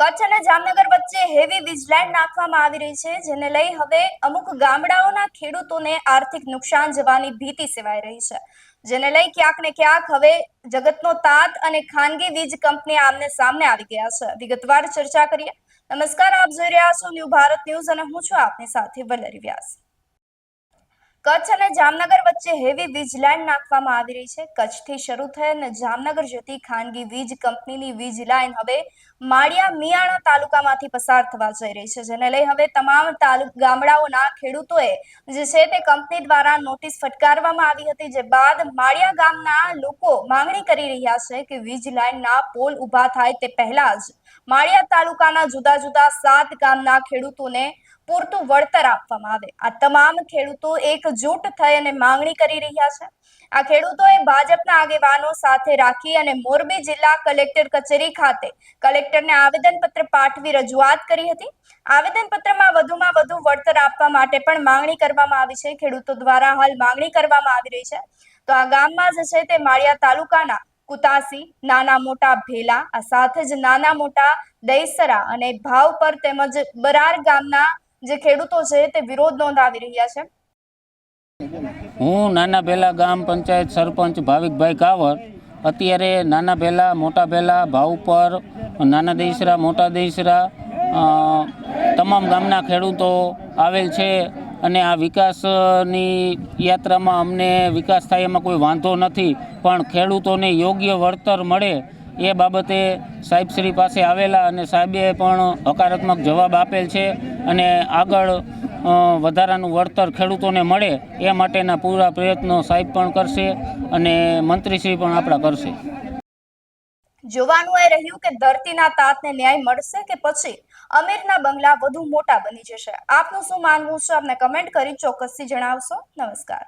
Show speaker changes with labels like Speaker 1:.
Speaker 1: કચ્છ અને જામનગર વચ્ચે હેવી વીજલાઇન નાખવામાં આવી રહી છે, જેને લઈ હવે અમુક ગામડાઓના ખેડૂતોને આર્થિક નુકસાન જવાની ભીતિ સેવાઈ રહી છે. જેને લઈ ક્યાંક ને ક્યાંક હવે જગતનો તાત અને ખાનગી વીજ કંપની આમને સામને આવી ગયા છે. વિગતવાર ચર્ચા કરીએ. નમસ્કાર, આપ જોઈ રહ્યા છો ન્યૂ ભારત ન્યૂઝ અને હું છું આપની સાથે વલરી વ્યાસ. કચ્છ અને જામનગર વચ્ચે હેવી વીજ લાઇન નાખવામાં આવી રહી છે. કચ્છથી શરૂ થઈ અને જામનગર જતી ખાનગી વીજ કંપનીની વીજ લાઇન હવે માળિયા મિયાણા તાલુકામાંથી પસાર થવા જઈ રહી છે. જેને લઈ હવે તમામ ગામડાઓના ખેડૂતોએ જે છે તે કંપની દ્વારા નોટિસ ફટકારવામાં આવી હતી. જે બાદ માળિયા ગામના લોકો માંગણી કરી રહ્યા છે કે વીજ લાઇનના પોલ ઊભા થાય તે પહેલા જ માળિયા તાલુકાના જુદા જુદા સાત ગામના ખેડૂતોને પૂરતું વળતર આપવામાં આવે. આ તમામ ખેડૂતો એકજૂટ થઈ અને માંગણી કરી રહ્યા છે. આ ખેડૂતોએ ભાજપના આગેવાનો સાથે રાખી અને મોરબી જિલ્લા કલેક્ટર કચેરી ખાતે કલેક્ટરને આવેદનપત્ર પાઠવી રજૂઆત કરી હતી. આવેદનપત્રમાં વધુમાં વધુ વળતર આપવા માટે પણ માંગણી કરવામાં આવી છે. ખેડૂતો દ્વારા હાલ માંગણી કરવામાં આવી રહી છે. તો આ ગામમાં જે છે તે માળિયા તાલુકાના કુતાસી, નાના મોટા ભેલા, આ સાથે જ નાના મોટા દહીસરા અને ભાવપર તેમજ બરાર ગામના જે ખેડૂતો છે તે વિરોધ નોંધાવી રહ્યા છે.
Speaker 2: હું નાના ભેલા ગામ પંચાયત સરપંચ ભાવિકભાઈ કાવર અત્યારે નાના ભેલા, મોટા ભેલા ભાવ પર નાના દેસરા મોટા દેસરા તમામ ગામના ખેડૂતો આવેલ છે અને આ વિકાસની યાત્રામાં અમને વિકાસ થાય એમાં કોઈ વાંધો નથી, પણ ખેડૂતોને યોગ્ય વળતર મળે એ બાબતે સાહેબશ્રી પાસે આવેલા અને સાહેબે પણ હકારાત્મક જવાબ આપેલ છે. અને આગળ વધારાનું વળતર ખેડૂતોને મળે એ માટેના પૂરા પ્રયત્નો સાહેબ પણ કરશે અને મંત્રીશ્રી પણ આપણા કરશે.
Speaker 1: જોવાનું એ રહ્યું કે ધરતીના તાતને ન્યાય મળશે કે પછી અમીરના બંગલા વધુ મોટા બની જશે? આપનું શું માનવું છે? આપને કમેન્ટ કરી ચોક્કસથી જણાવશો. નમસ્કાર.